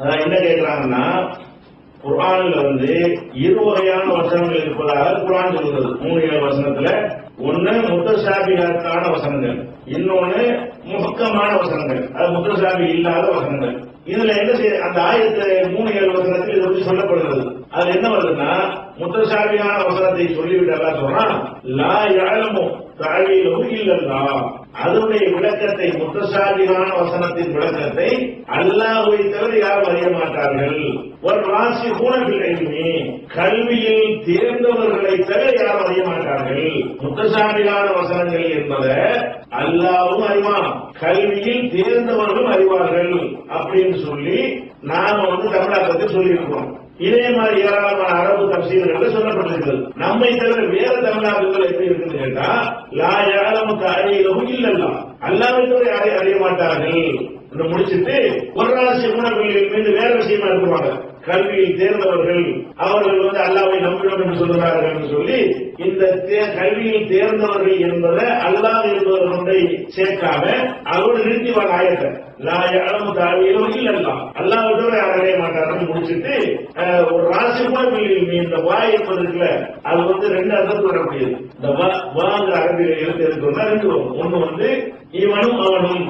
அதான் என்ன கேட்கிறாங்கன்னா குரானில் வந்து இரு வகையான வசனங்கள் இருப்பதாக குரான் சொல்கிறது மூணு ஏழு வசனத்துல ஒன்னு முத்தசாபிகான வசனங்கள் இன்னொன்னு முகக்கமான வசனங்கள். அது முத்தசாபி இல்லாத வசனங்கள். இதுல என்ன செய்ய அந்த ஆயிரத்தி மூணு ஏழு வசனத்தில் இதை பற்றி சொல்லப்படுகிறது. அது என்ன வருதுன்னா முத்தசாபியான வசனத்தை சொல்லிவிட்டு சொல்றான் லா யாழமும் தாழியிலும் இல்லல்லா. அதனுடைய விளக்கத்தை முத்தசாபியான வசனத்தின் விளக்கத்தை அல்லாஹுவை தவிர யாரும் அறிய மாட்டார்கள். ஒரு ராசி கூணவில்லையுமே கல்வியில் தேர்ந்தவர்களை தவிர யாரும் அறிய மாட்டார்கள். முத்தசாபியான வசனங்கள் என்பதை அல்லாவும் அறிவான். கல்வியில் தேர்ந்தவர்களும் அறிவார்கள் அப்படின்னு சொல்லி நாம வந்து தமிழாக்கத்தில் சொல்லியிருக்கிறோம். இதே மாதிரி ஏராளமான அரபு தப்சீல்கள் சொல்லப்பட்டிருக்கிறது. நம்மை தவிர வேற தமிழ்நாடுகள் எப்படி இருக்குன்னு கேட்டா லா யாழமு தாழியிலும் இல்லல்லாம் அல்லாவை தவிர அறிய மாட்டார்கள். முடிச்சிட்டு ஒரு ராசி குணங்களில் மீது வேற விஷயமா இருக்குவாங்க கல்வியில் தேர்ந்தவர்கள் அவர்கள் வந்து அல்லாவை நம்பினோம் என்று சொல்கிறார்கள் என்று சொல்லி இந்த தே- கல்வியில் தேர்ந்தவர்கள் என்பதை அல்லாஹ் என்பவர்களை சேர்க்காம அதோடு நிறுத்திவாங்க ஆயத்தை லா யாழமு தாழியிலும் இல்லல்லா. அல்லாவை தவிர யாரை அறிய மாட்டார்கள் ஒரு ராசி கூட இல்லை இந்த வா என்பது இருக்குல்ல அது வந்து ரெண்டு அர்த்தத்துக்கு முடியாது. இந்த வா வாங்கிற அரபியில எழுத்து இருக்குன்னா ரெண்டு வரும். ஒண்ணு வந்து இவனும் அவனும்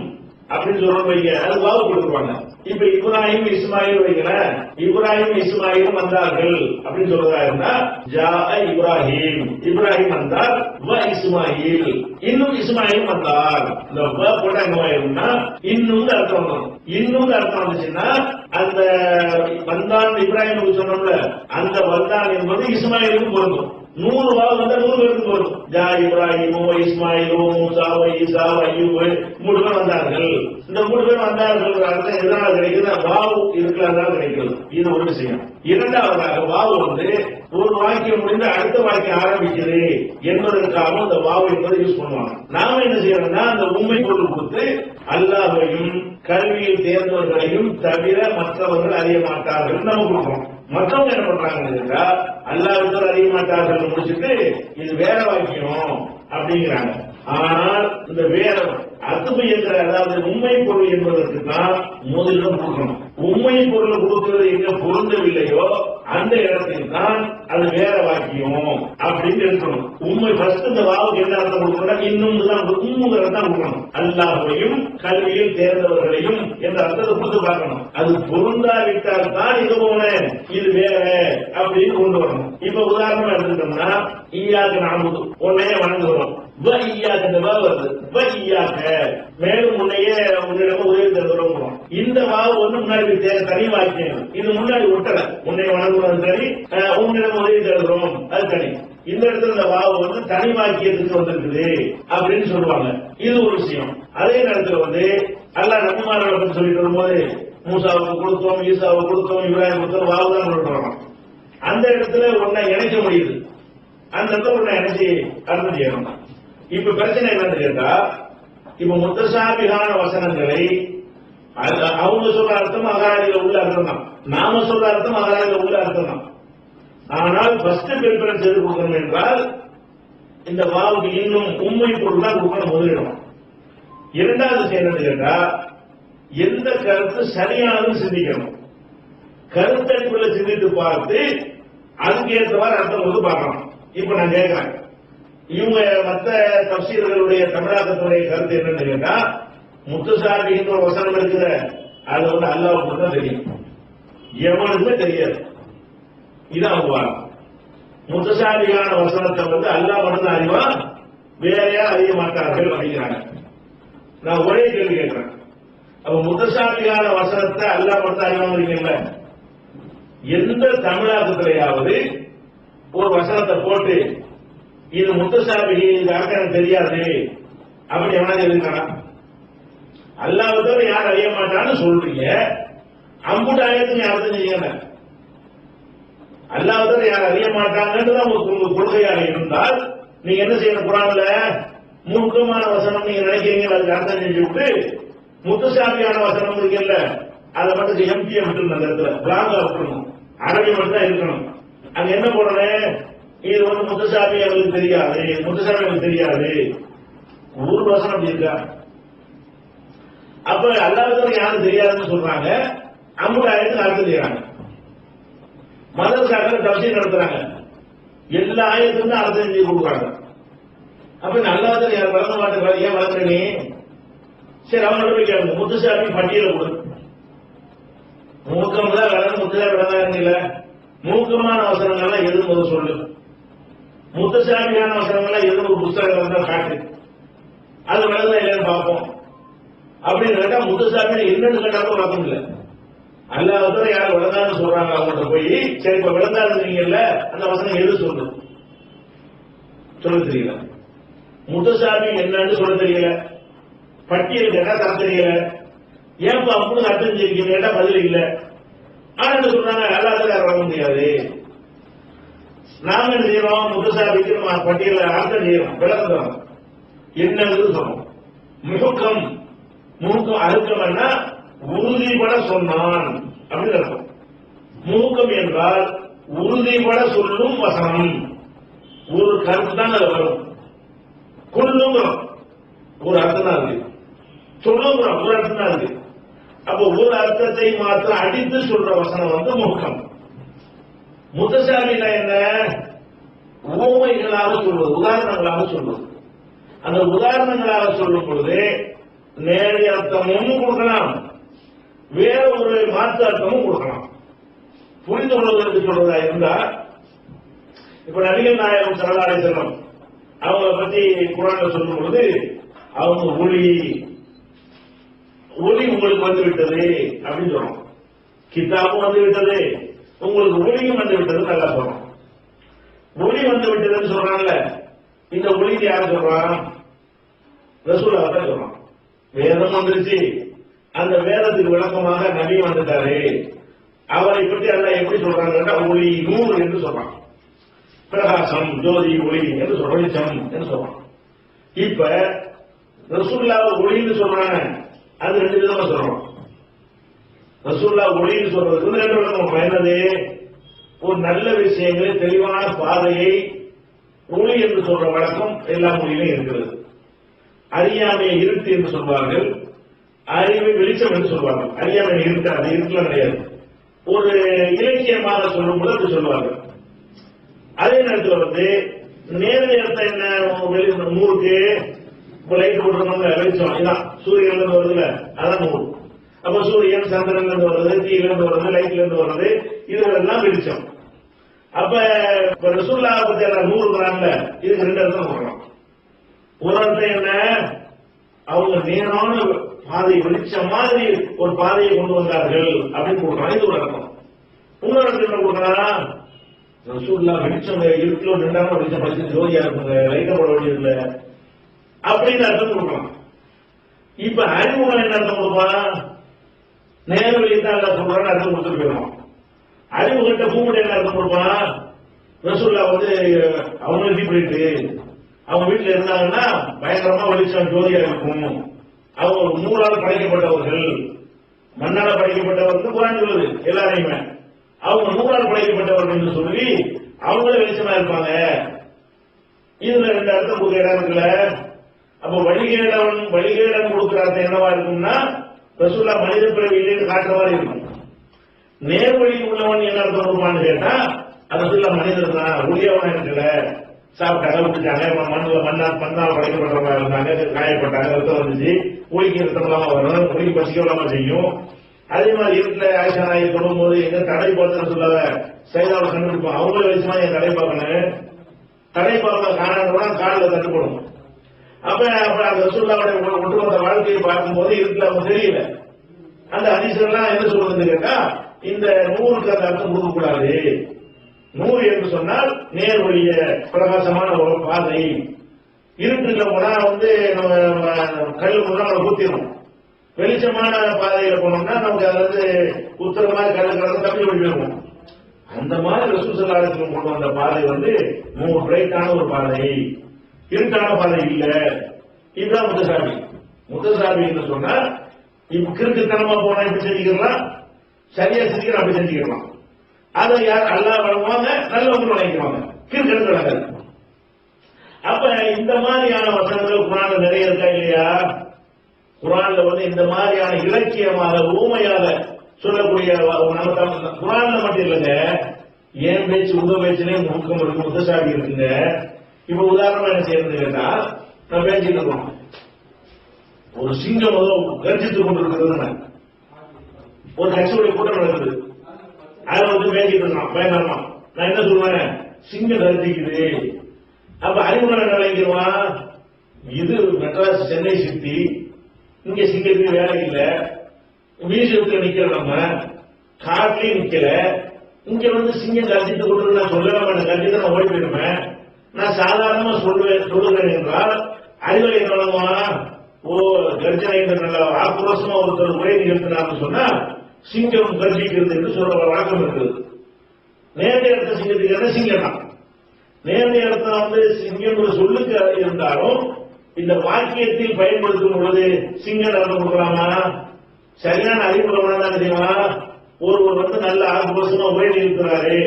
அப்படின்னு சொல்றோம் வைங்க அது வாவு கொடுத்துருவாங்க. இப்ப இப்ராஹிம் இஸ்மாயில் வைங்களேன் இப்ராஹிம் இஸ்மாயில் வந்தார்கள் அப்படின்னு சொல்றதா இருந்தா ஜா இப்ராஹிம். இப்ராஹிம் வந்தார் வ இஸ்மாயில். இன்னும் இஸ்மாயில் வந்தார். இந்த வ போட்டா என்ன ஆயிரும்னா இன்னும் அர்த்தம் இன்னும் அர்த்தம் வந்துச்சுன்னா அந்த வந்தான் இப்ராஹிமுக்கு சொன்னோம்ல அந்த வந்தான் என்பது இஸ்மாயிலுக்கும் பொருந்தும். நூறு வாவு வந்தா நூறு பேருக்கு வரும் ஜா இப்ராஹிமோ இஸ்மாயிலோ மூசாவோ ஈசாவோ ஐயூபு மூணு பேர் வந்தார்கள் இந்த மூணு பேர் வந்தார்கள் எதனால கிடைக்குது வாவு இருக்கிறதா கிடைக்கிறது இது ஒரு விஷயம் இரண்டாவதாக வாவு வந்து ஒரு வாக்கியம் முடிந்து அடுத்த வாக்கியம் ஆரம்பிக்குது என்பதற்காக அந்த வாவு என்பதை யூஸ் பண்ணுவாங்க நாம என்ன செய்யணும்னா அந்த உண்மை பொருள் கொடுத்து அல்லாஹையும் கல்வியில் தேர்ந்தவர்களையும் தவிர மற்றவர்கள் அறிய மாட்டார்கள் நம்ம கொடுக்கணும் மற்றவங்க என்ன பண்றாங்க கேட்டா அறிய மாட்டார்கள் முடிச்சுட்டு இது வேற வாக்கியம் அப்படிங்கிறாங்க. ஆனால் இந்த வேற அர்த்தம் என்ற அதாவது உண்மை பொருள் என்பதற்கு தான் முதலிடம் கொடுக்கணும். உண்மை பொருள் கொடுக்கிறது எங்க பொருந்தவில்லையோ அந்த இடத்தில் தான் அது வேற வாக்கியம் அப்படின்னு இருக்கணும். உண்மை ஃபர்ஸ்ட் இந்த வாவுக்கு என்ன அர்த்தம் கொடுக்கணும் இன்னும் தான் உண்மைங்கிறத தான் கொடுக்கணும். அல்லாஹையும் கல்வியில் தேர்ந்தவர்களையும் என்ற அர்த்தத்தை கொடுத்து பார்க்கணும். அது பொருந்தாவிட்டால் தான் இது போன இது வேற அப்படின்னு கொண்டு வரணும். இப்ப உதாரணமா எடுத்துட்டோம்னா ஈயாக்கு நாமுது உன்னையே வணங்குகிறோம். வ இந்த வருது. வ மேலும் முன்னையே உன்னிடம் உதவி தருகிறோம் இந்த வாவு வந்து முன்னாடி தேவை தனி வாக்கியம் இது முன்னாடி ஒட்டல. உன்னை வணங்குறது சரி உன்னிடம் உதவி தருகிறோம். அது தனி இந்த இடத்துல இந்த வாவு வந்து தனி வாக்கியத்துக்கு வந்திருக்குது அப்படின்னு சொல்லுவாங்க. இது ஒரு விஷயம். அதே நேரத்தில் வந்து அல்ல நபிமார்களை அப்படின்னு சொல்லிட்டு வரும்போது மூசாவுக்கு கொடுத்தோம் ஈசாவுக்கு கொடுத்தோம் இப்ராஹிம் கொடுத்தோம் வாவு தான் கொடுக்குறோம் அந்த இடத்துல ஒன்னை இணைக்க முடியுது. அந்த இடத்துல ஒன்னை இணைச்சி அர்த்தம் செய்யணும் இப்ப பிரச்சனை என்னன்னு கேட்டா இப்ப முத்தசாபிகான வசனங்களை அது- அவங்க சொல்ற அர்த்தம் அகராதியில உள்ள அர்த்தம் தான். நாம சொல்ற அர்த்தம் அகராதியில உள்ள அர்த்தம் தான். ஆனால் ஃபர்ஸ்ட் ப்ரிஃபரன்ஸ் எது கொடுக்கணும் என்றால் இந்த வாவுக்கு இன்னும் உண்மை பொருள் தான் கொடுக்கணும் முதலிடம். இரண்டாவது செய்யறது கேட்டா எந்த கருத்து சரியானது சிந்திக்கணும். கருத்தடிப்புல சிந்தித்து பார்த்து அதுக்கு ஏற்றவாறு அர்த்தம் வந்து பார்க்கணும். இப்ப நான் கேட்கிறேன் இவங்க மற்ற தப்சீர்களுடைய தமிழாக்கத்துடைய கருத்து என்னன்னு கேட்டா முத்துசாமின்னு ஒரு வசனம் இருக்குத அது வந்து அல்லாவுக்கு தான் தெரியும். எவனுக்குமே தெரியாது. இதான் அவங்க வாரம் வசனத்தை வந்து அல்லாஹ் மட்டும் அறிவான் வேற யாரும் அறிய மாட்டார்கள் அப்படிங்கிறாங்க. நான் ஒரே கேள்வி கேட்கிறேன். அப்ப முத்தசாமியான வசனத்தை அல்லாஹ் மட்டும் அறிவாங்கிறீங்கல்ல எந்த தமிழாக்கத்திலேயாவது ஒரு வசனத்தை போட்டு இது முத்துசாமி இது யாருக்கு எனக்கு தெரியாது. அப்படி எவனாவது இருக்கானா? அல்லாஹ் யார் அறிய மாட்டான்னு சொல்றீங்க. அம்புட்டு ஆயத்துக்கு அர்த்தம் செய்யல அல்லாஹ் யார் அறிய மாட்டாங்கன்னு தான் உங்க கொள்கையாக இருந்தால் நீங்க என்ன செய்யணும் குரான்ல? முழுக்கமான வசனம் நீங்க நினைக்கிறீங்க அதுக்கு அர்த்தம் செஞ்சு விட்டு முத்துசாமியான வசனம் இருக்குல்ல அதை மட்டும் எம்பியை விட்டுருணும் அந்த இடத்துல. பிராங்க விட்டுருணும் அரபி மட்டும் தான் இருக்கணும். அங்க என்ன போடுறேன் இது வந்து முத்துசாமி அவருக்கு தெரியாது முத்துசாமி அவருக்கு தெரியாது. ஒரு வசனம் அப்படி இருக்கா? அப்ப அல்லாதவங்க யாரும் தெரியாதுன்னு சொல்றாங்க. அம்புட்டு ஆயிரத்துக்கு அர்த்தம் செய்யறாங்க மதரசாக்கள் தப்சீர் நடத்துறாங்க. எல்லா ஆயிரத்துக்கும் தான் அர்த்தம் செஞ்சு கொடுக்குறாங்க. அப்ப நல்லாத யார்? வளர்ந்த மாட்டேன் ஏன் வளர்க்குற சரி அவங்க போய் கேளுங்க. முத்துசாமி பட்டியல கொடு. மூக்கம் தான் வளர்ந்து முத்துசாமி வளர்ந்தாங்க இல்ல. மூக்கமான அவசரங்கள்லாம் எது முதல் சொல்லு. முத்துசாமி அவசரங்கள்லாம் எதுவும் ஒரு புத்தகம் இருந்தால் காட்டு. அது வளர்ந்தா இல்லைன்னு பார்ப்போம். அப்படின்னு கேட்டா முத்துசாமி என்னன்னு கேட்டாலும் பார்க்க முடியல. அல்லாத யார் விளந்தான்னு சொல்றாங்க அவங்கள்ட்ட போய் சரி இப்ப விளந்தா இருந்தீங்கல்ல அந்த வசனம் எது சொல்லு சொல்ல தெரியல. முத்துசாமி என்னன்னு சொல்ல தெரியல. பட்டியல் கேட்டா தர தெரியல. ஏன் அப்படின்னு அர்த்தம் கேட்டா பதில் இல்லை. ஆனா என்ன சொல்றாங்க? அல்லாத வர முடியாது. நாம என்ன செய்யறோம் முத்துசாமிக்கு நம்ம பட்டியல அர்த்தம் செய்யறோம் விளக்குறோம். என்னது சமம் முகம் மூக்கம் அறுக்கம்னா உறுதிபட சொன்னான் அப்படின்னு அர்த்தம். மூக்கம் என்றால் உறுதிபட சொல்லும் வசனம். ஒரு கருத்து தான் அது வரும். கொள்ளுங்கிறோம் ஒரு அர்த்தம் தான் இருக்கு சொல்லுங்கிறோம். ஒரு அர்த்தம் தான் இருக்கு அப்போ ஒரு அர்த்தத்தை மாத்திரம் அடித்து சொல்ற வசனம் வந்து மூக்கம். முத்தசாமினா என்ன? ஓமைகளாக சொல்வது உதாரணங்களாக சொல்வது. அந்த உதாரணங்களாக சொல்லும் பொழுது நேரடி அர்த்தமும் கொடுக்கலாம். வேற ஒரு மாற்று அர்த்தமும் கொடுக்கலாம். புரிந்து கொள்வதற்கு சொல்றதா இருந்தா இப்ப நபிகள் நாயகம் சரதாரை செல்லம் அவங்கள பத்தி குரான்ல சொல்லும் பொழுது அவங்க ஒளி ஒளி உங்களுக்கு வந்து விட்டது அப்படின்னு சொல்றோம். கிதாபும் வந்து விட்டது உங்களுக்கு ஒளியும் வந்து விட்டது நல்லா சொல்றோம் ஒளி வந்து விட்டதுன்னு சொல்றாங்கல்ல இந்த ஒளி யார் சொல்றான் ரசூலா தான் சொல்றான். வேதம் வந்துருச்சு. அந்த வேதத்துக்கு விளக்கமாக நபி வந்துட்டாரு. அவரை பற்றி அல்ல எப்படி சொல்றாங்கன்னா ஒளி நூறு என்று சொல்றான். பிரகாசம் ஜோதி ஒளி என்று சொல்றோம் வெளிச்சம் என்று சொல்றான். இப்ப ரசூல்லாவை ஒளின்னு சொல்றாங்க. அது ரெண்டு விதமா சொல்றோம். ரசூல்லா ஒளின்னு சொல்றதுக்கு வந்து ரெண்டு விதமா ஒரு நல்ல விஷயங்களை தெளிவான பாதையை ஒளி என்று சொல்ற வழக்கம் எல்லா மொழியிலும் இருக்கிறது. அறியாமையை இருட்டு என்று சொல்வார்கள். அறிவை வெளிச்சம் என்று சொல்வார்கள். அறியாமை இருட்டு அது கிடையாது. ஒரு இலக்கியமாக சொல்லும் போது அப்படி சொல்லுவார்கள் அதே நேரத்தில் வந்து நேரடி இடத்த என்ன? வெளி நூறுக்கு லைட் போட்டுருக்கோங்க வெளிச்சம் இதான் சூரியன் வருதுல அதான் நூறு. அப்ப சூரியன் சந்திரன் இருந்து வர்றது தீயில இருந்து வர்றது லைட்ல இருந்து வர்றது இதுகளெல்லாம் வெளிச்சம். அப்ப இப்ப ரசூல்லா பத்தி நூறு கிராம்ல இதுக்கு ரெண்டு அர்த்தம் சொல்றோம். ஒரு அர்த்தம் என்ன? அவங்க நேரான பாதை வெளிச்சம் மாதிரி ஒரு பாதையை கொண்டு வந்தார்கள் அப்படின்னு கொடுக்கலாம் இது ஒரு அர்த்தம். இன்னொரு அர்த்தம் என்ன கொடுக்கலாம் ரசூல்லா வெளிச்சம் இருக்குலோ ரெண்டாவது வெளிச்சம் படிச்சு ஜோதியா இருக்குங்க லைட்ட போட வேண்டியதில்ல. அப்படின்னு அர்த்தம் கொடுக்கலாம் இப்ப அறிமுகம் என்ன அர்த்தம் கொடுப்பான் நேர வெளியத்தான் அல்ல சொல்றான்னு அர்த்தம் கொடுத்துட்டு போயிடும் அறிமுகத்தை பூமிட்ட என்ன அர்த்தம் கொடுப்பான் ரசூல்லா வந்து அவங்களுக்கு போயிட்டு அவங்க வீட்டுல இருந்தாங்கன்னா பயங்கரமா வெளிச்சம் ஜோதியா இருக்கும். அவங்க நூறால் படைக்கப்பட்டவர்கள் மண்ணால படைக்கப்பட்டவர்கள் குரான் சொல்லுது எல்லாரையுமே. அவங்க நூறால் படைக்கப்பட்டவர்கள் என்று சொல்லி அவங்களே வெளிச்சமா இருப்பாங்க. இதுல ரெண்டு அர்த்தம் கொடுக்க இடம் இருக்குல்ல? அப்ப வழிகேடவன் வழிகேடன் கொடுக்குற அர்த்தம் என்னவா இருக்கும்னா ரசூல்லா மனித பிறவி இல்லைன்னு காட்டுற மாதிரி இருக்கும். நேர்வழி உள்ளவன் என்ன அர்த்தம் கேட்டா அது ரசூல்லா மனிதர் தான். உரியவன் இருக்கல. சாப்பிட்டாங்க விட்டுட்டாங்க மண்ணில் மண்ணா மண்ணால் படைக்கப்பட்டவங்க இருந்தாங்க காயப்பட்டாங்க ரத்தம் வந்துச்சு. ஒளிக்கு ரத்தம் இல்லாம வரும் ஒளிக்கு பசிக்க செய்யும். அதே மாதிரி இருட்டுல ஆயிஷா நாயை தொடும் போது எங்க தடை பார்த்தேன்னு சொல்லாத சைதாவை கண்டுபிடிப்போம். அவங்கள வச்சுமா என் தடை பார்க்கணும். தடை பார்க்க காணாத காலில் தட்டுப்படும் அப்ப அப்ப அந்த ரசூல்லாவுடைய ஒட்டுமொத்த வாழ்க்கையை பார்க்கும்போது இருட்டுல அவங்க தெரியல. அந்த அதிசயம்லாம் என்ன சொல்றதுன்னு கேட்டா இந்த நூறுக்கு அந்த அர்த்தம் கொடுக்கக்கூடாது. நூறு என்று சொன்னால் நேர் வழிய பிரகாசமான ஒரு பாதை. இருட்டுல போனா வந்து நம்ம கல் போனா நம்ம குத்திடும் வெளிச்சமான பாதையில போனோம்னா நமக்கு அதுல இருந்து குத்துற மாதிரி கல் கலந்து தப்பி போயிடுவோம் அந்த மாதிரி ரசூசல்லாடத்துல கொண்டு வந்த பாதை வந்து மூணு பிரைட்டான ஒரு பாதை. இருட்டான பாதை இல்ல. இதுதான் முத்தசாமி முத்தசாமி என்று சொன்னா இப்ப கிறுக்குத்தனமா போனா இப்படி செஞ்சுக்கலாம் சரியா செஞ்சுக்கலாம் அப்படி செஞ்சுக்கலாம் அதை யார் அல்லா வழங்குவாங்க நல்லவங்க வழங்கிக்குவாங்க. கிறுக்கெடுத்து நடக்காது. அப்ப இந்த மாதிரியான வசனங்கள் குரான்ல நிறைய இருக்கா இல்லையா? குரான்ல வந்து இந்த மாதிரியான இலக்கியமாக ஊமையாக சொல்லக்கூடிய குரான்ல மட்டும் இல்லைங்க. ஏன் பேச்சு உங்க பேச்சுலேயே முழுக்கம் இருக்கு முத்தசாமி இருக்குங்க. இப்ப உதாரணமா என்ன செய்யறது கேட்டா நான் பேசிட்டு இருக்கோம் ஒரு சிங்கம் வந்து கர்ஜித்துக் கொண்டிருக்கிறதுங்க ஒரு கட்சியுடைய கூட்டம் நடக்குது. அதுல வந்து பேசிட்டு இருக்கான் பயங்கரமா. நான் என்ன சொல்லுவேன்? சிங்கம் கருதிக்குது அப்ப அறிவுரை நினைக்கிறவான் இது மெட்ராஸ் சென்னை சிட்டி. இங்க சிங்கத்துக்கு வேலை இல்லை. மியூசியத்துல நிக்கிற நம்ம. காட்டிலையும் நிக்கல. இங்க வந்து சிங்கம் கர்ஜித்து கொண்டு நான் சொல்லலாம்? மாட்டேன் கர்ஜித்து நான் ஓடி போயிருப்பேன். நான் சாதாரணமா சொல்லுவேன் சொல்லுகிறேன் என்றால் அறிவுரை என்ன ஓ கர்ஜனை என்ற நல்ல ஆக்ரோஷமா ஒருத்தர் உரை நிகழ்த்தினார்னு சொன்னா சிங்கம் கர்ஜிக்கிறது என்று சொல்ற வழக்கம் இருக்குது. நேரடி அர்த்த சிங்கத்துக்கு என்ன? சிங்கம் தான் நேரடி அர்த்தம் வந்து சிங்கம் சொல்லுக்கு இருந்தாலும் இந்த வாக்கியத்தில் பயன்படுத்தும் பொழுது சிங்கம் அர்த்தம் கொடுக்கலாமா? சரியான அறிமுகமான தான் தெரியுமா? ஒருவர் வந்து நல்ல ஆக்ரோஷமா உரை நிறுத்துறாரு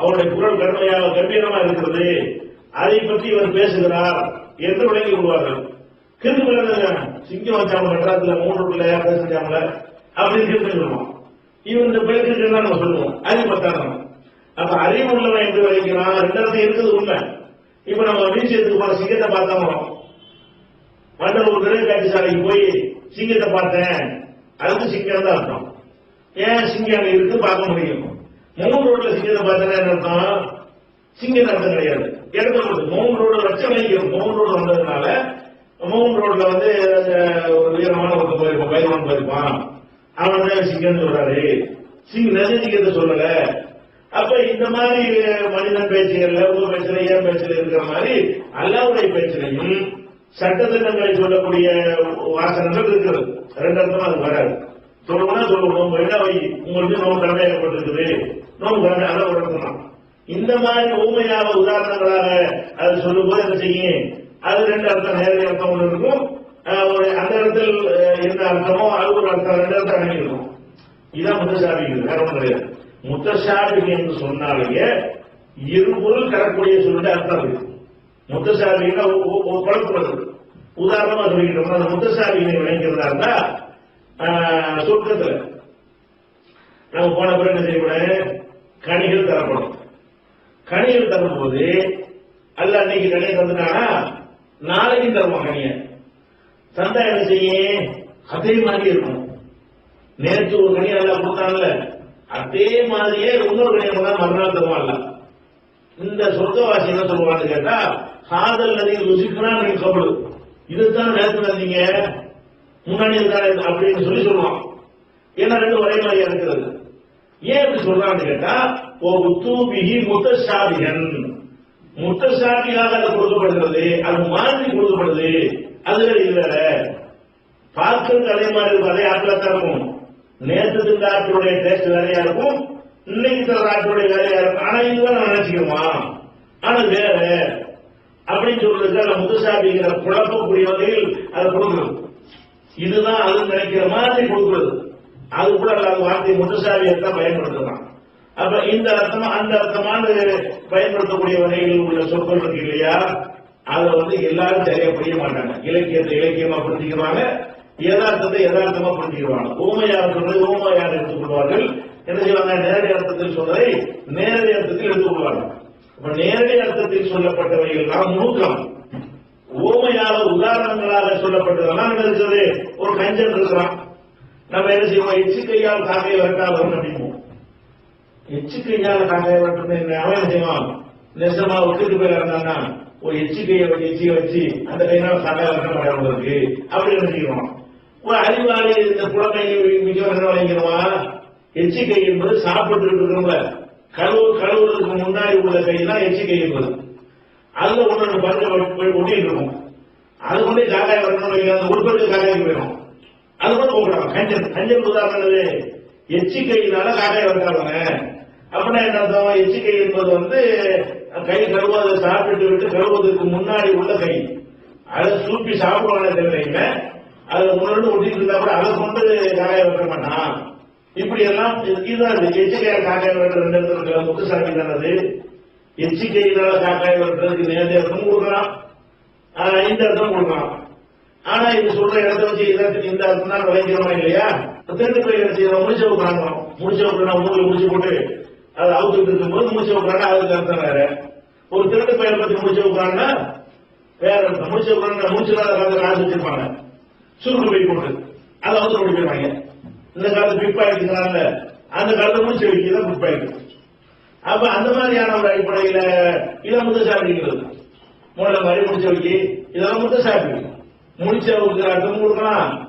அவருடைய குரல் கடுமையாக கம்பீரமா இருக்கிறது. அதை பற்றி இவர் பேசுகிறார் என்று விளங்கி விடுவார்கள் கிருந்து விளங்குங்க சிங்கம் வச்சாங்க மெட்ராஸ்ல மூன்று பிள்ளையா பேசுறாங்கள அப்படின்னு கிருந்து சொல்லுவோம். இவன் இந்த பேருக்கு நம்ம சொல்லுவோம். அறிவுறுத்தாங்க அப்ப அறிவு உள்ளவன் என்று வரைக்கிறான் ரெண்டாவது இருக்குது உண்மை. இப்ப நம்ம வீசியத்துக்கு போன சிங்கத்தை பார்த்தோம் வண்டலூர் நிறைய காட்சி சாலைக்கு போய் சிங்கத்தை பார்த்தேன். அதுக்கு சிங்கம் தான் அர்த்தம். ஏன் சிங்கம் இருக்கு பார்க்க முடியும்? மூணு ரோட்ல சிங்கத்தை பார்த்தா என்ன சிங்கம் அர்த்தம் கிடையாது. இடத்துல மட்டும் மூணு ரோடு லட்சம் மூணு ரோடு வந்ததுனால மூணு ரோட்ல வந்து ஒரு உயரமான ஒருத்தர் போயிருப்பான் பயிர்வான் போயிருப்பான். அவன் தான் சிங்கம்னு சொல்றாரு? சிங் நெருங்கிக்கிறத சொல்லல. அப்ப இந்த மாதிரி மனிதன் பேச்சுகள்ல ஊர் பேச்சுல ஏன் பேச்சுல இருக்கிற மாதிரி அல்லாவுடைய பேச்சிலையும் சட்டத்திட்டங்களை சொல்லக்கூடிய வாசனங்கள் இருக்கிறது. ரெண்டு அர்த்தம் அது வராது. சொல்லணும்னா சொல்லணும் என்ன வை உங்களுக்கு நோம்பு கடமை ஏற்பட்டிருக்குது நோம்பு கடமை அதை ஒரு இந்த மாதிரி ஊமையாக உதாரணங்களாக அது சொல்லும்போது என்ன செய்யும்? அது ரெண்டு அர்த்தம் நேரடி அர்த்தம் ஒன்று இருக்கும். ஒரு அந்த இடத்தில் அஹ், என்ன அர்த்தமோ அது ஒரு அர்த்தம் ரெண்டு அர்த்தம் அடங்கி இதுதான் இதான் முத்தசாபிகள் வேற ஒன்றும் கிடையாது. முத்தசாபிகள் என்று சொன்னாலேயே இருபொருள் தரக்கூடிய சொல்லிட்டு அர்த்தம் இருக்கு. முத்தசாபிகள் ஒரு குழப்பம் வருது உதாரணமா சொல்லிக்கிட்டோம்னா அந்த முத்தசாபிகளை விளங்கிறதா இருந்தா சொர்க்கத்துல நம்ம போன பிறகு என்ன செய்யக்கூடாது கனிகள் தரப்படும். கனிகள் தரும்போது அல்ல அன்னைக்கு கனியை தந்துட்டானா? நாளைக்கு தருவான் கனிய. தந்தா என்ன செய்ய? அதே மாதிரி இருக்கும். நேற்று ஒரு கனியை நல்லா கொடுத்தாங்கல்ல அதே மாதிரியே இன்னொரு கனியை கொண்டா மறுநாள் தருவான்ல. இந்த சொர்க்கவாசி என்ன சொல்லுவான்னு கேட்டா காதல் நதி ருசிக்கனா நீங்க கபடு இதுதான் நேற்று வந்தீங்க. முன்னாடி இருந்தாரு அப்படின்னு சொல்லி சொல்லுவான். ஏன்னா ரெண்டு ஒரே மாதிரியா இருக்கிறது. ஏன் இப்படி சொல்றான்னு கேட்டா ஓ உத்தூபிகி முத்தசாதிகன் முத்தசாதியாக அது கொடுக்கப்படுகிறது அது மாதிரி கொடுக்கப்படுது. அது இல்ல பார்க்கறதுக்கு அதே மாதிரி இருக்கும் அதே ஆப்பிளத்தான் இருக்கும். நேற்று தின்ற ஆப்பிளுடைய டேஸ்ட் வேறையா இருக்கும் இன்னைக்கு தர ஆப்பிளுடைய வேறையா இருக்கும். ஆனா இதுதான் நான் நினைச்சுக்கிறோமா ஆனா வேற. அப்படின்னு சொல்றதுக்கு அந்த முத்தசாதிங்கிற குழப்பக்கூடிய வகையில் அதை கொடுக்கணும். இதுதான் அது நினைக்கிற மாதிரி கொடுக்கிறது. அது கூட அல்லாத வார்த்தை முத்துசாவியை தான் பயன்படுத்தலாம் அப்ப இந்த அர்த்தமா அந்த அர்த்தமான பயன்படுத்தக்கூடிய வகையில் உள்ள சொற்கள் இருக்கு இல்லையா? அதை வந்து எல்லாரும் சரியா புரிய மாட்டாங்க. இலக்கியத்தை இலக்கியமா புரிஞ்சுக்கிறாங்க யதார்த்தத்தை யதார்த்தமா புரிஞ்சுக்கிறாங்க ஊமையார் சொல்றதை ஊமையார் எடுத்துக்கொள்வார்கள் என்ன செய்வாங்க? நேரடி அர்த்தத்தில் சொல்றதை நேரடி அர்த்தத்தில் எடுத்துக்கொள்வார்கள் நேரடி அர்த்தத்தில் சொல்லப்பட்டவைகள் தான் நூக்கம் ஓமையாக உதாரணங்களாக சொல்லப்பட்டதெல்லாம் என்ன ஒரு கஞ்சன் இருக்கிறான். நம்ம என்ன செய்வோம்? எச்சு கையால் காக்கையை வெட்டாதவன் அப்படிம்போம். எச்சு கையால் காக்கையை வெட்டுறது என்ன அவன் என்ன செய்வான்? நெசமா விட்டுட்டு போய் இருந்தான்னா ஒரு எச்சு கையை வச்சு எச்சியை வச்சு அந்த கையினால் காக்கையை வெட்ட மாட்டாங்க உங்களுக்கு அப்படி நினைச்சுக்கிறோம் ஒரு அறிவாளி இந்த குழந்தை மிக என்ன எச்சு கை என்பது சாப்பிட்டு இருக்கிறவங்க கழுவு கழுவுறதுக்கு முன்னாடி உள்ள கை தான் எச்சு கை என்பது. அதுல ஒண்ணு பருங்க ஒட்டிட்டு இருக்கும். அது கொண்டு காக்காய் வரணும் அந்த உட்பட்டு காக்காய்க்கு போயிடும். அது கூட போகலாம் கஞ்சன் கஞ்சன் உதாரணம் என்னது? எச்சிக்கையினால காக்காய் வரக்காதவங்க அப்படின்னா என்ன அர்த்தம்? எச்சிக்கை என்பது வந்து கை கழுவாத சாப்பிட்டு விட்டு கழுவுவதற்கு முன்னாடி உள்ள கை. அதை சூப்பி சாப்பிடுவானே தெரியல அதுல முன்னாடி ஒட்டிட்டு இருந்தா கூட அதை கொண்டு காக்காய் வைக்க மாட்டான். இப்படி எல்லாம் இதுதான் இது. எச்சிக்கையா காக்காய் வெட்டுற ரெண்டு இடத்துல முத்துசாமி தானது? எச்சிக்கையினால காக்காய் வெட்டுறதுக்கு நேரடி அர்த்தம் கொடுக்கலாம். இந்த அர்த்தம் கொடுக்கலாம். ஆனா இது சொல்ற இடத்த வச்சு இதற்கு இந்த அர்த்தம் தான் விளைக்கிறோமா இல்லையா? திருட்டு போய் என்ன செய்யறோம் முடிச்சு வைக்கிறாங்க. முடிச்சு வைக்கிறா மூணு முடிச்சு போட்டு அதை அவுத்துட்டு இருக்கும் போது முடிச்சு வைக்கிறாங்க. அதுக்கு அர்த்தம் வேற. ஒரு திருட்டு பயிர் பத்தி முடிச்சு வைக்கிறாங்கன்னா வேற அர்த்தம். முடிச்சு வைக்கிறாங்க முடிச்சுலாத காலத்துல காசு வச்சிருப்பாங்க. சுருக்கு போய் போட்டு அதை அவுத்து ஓடி போயிருவாங்க இந்த காலத்து பிக் அந்த காலத்துல முடிச்சு வைக்கிறதா பிக் அப்ப அந்த மாதிரியான ஒரு அடிப்படையில இதை முத்தசாமிங்கிறது சாப்பிடுகிறது மூளை மாதிரி முடிச்ச இதெல்லாம் முத்தசாமி. சாப்பிடு முடிச்ச அர்த்தமும் கொடுக்கலாம்.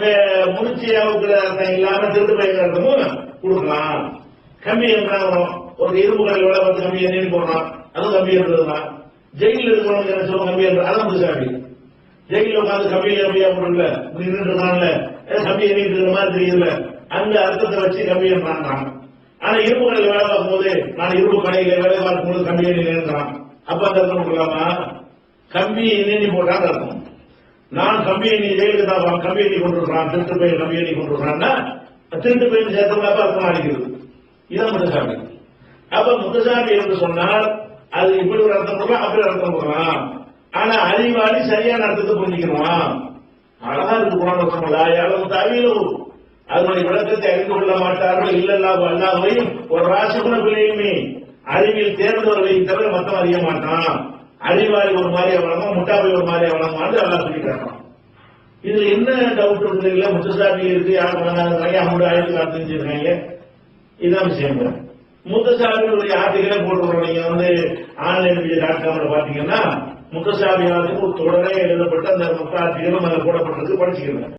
வே- முடிச்சு அவுக்கிற அர்த்தம் இல்லாம திருட்டு பயிர் அர்த்தமும் கொடுக்கலாம். கம்மி என்றாங்க ஒரு இரும்பு கடையில் விலை பத்து கம்மி எண்ணி போடுறான். அதுவும் கம்மி என்றதுதான் ஜெயிலில் இருக்கிறவங்க என்ன சொல்லுவோம் கம்மி என்று அதான் முத்தசாமி. ஜெயிலில் உட்காந்து கம்பி கம்மியா போடல நின்றுட்டு இருக்கான்ல. கம்மி எண்ணிட்டு இருக்கிற மாதிரி தெரியல அந்த அர்த்தத்தை வச்சு கம்மி என்றான் ஆனா இரும்பு கடையில் வேலை பார்க்கும்போது நான் இரும்பு கடையில வேலை பார்க்கும்போது கம்பி எண்ணி நின்றான் அப்ப அந்த அர்த்தம் கொடுக்கலாமா? கம்பி எண்ணி போட்டாங்க அர்த்தம் நான் கம்பி எண்ணி ஜெயிலுக்கு தான் கம்பி எண்ணி கொண்டிருக்கிறான். திருட்டு பையன் கம்பி எண்ணி கொண்டிருக்கிறான்னா திருட்டு பையன் சேர்த்தவங்க அர்த்தம் அடிக்கிறது. இதான் முத்தசாமி. அப்ப முத்தசாமி என்று சொன்னால் அது இப்படி ஒரு அர்த்தம் போடலாம் அப்படி ஒரு அர்த்தம் போடலாம் ஆனா அறிவாளி சரியான அர்த்தத்தை புரிஞ்சுக்கணும்? அழகா இருக்கு குரான் வசனங்களா யாரும் தவிலும் அதனுடைய விளக்கத்தை அறிந்து கொள்ள மாட்டார்கள். இல்லல்லா அல்லாஹையும் ஒரு ராசிகுண பிள்ளையுமே அறிவில் தேர்ந்தவர்களையும் தவிர மத்தம் அறிய மாட்டான். அறிவாளி ஒரு மாதிரி வழங்கும் முட்டாபி ஒரு மாதிரி வழங்குமான்னு அல்லா சொல்லி இதுல என்ன டவுட் இருக்குது முத்துசாமி இருக்கு யார் வழங்காங்க அவங்க ஆயிரத்தி காத்து செஞ்சிருக்காங்க இதுதான் விஷயம். முத்துசாமியுடைய ஆர்டிகளை போட்டுக்கிறோம் நீங்க வந்து ஆன்லைன் டாட் காம்ல பாத்தீங்கன்னா முத்துசாமி ஆர்டிகள் ஒரு தொடரே எழுதப்பட்ட அந்த முத்த ஆர்டிகளும் அதில் போடப்பட்டிருக்கு. படிச்சுக்கிறேன்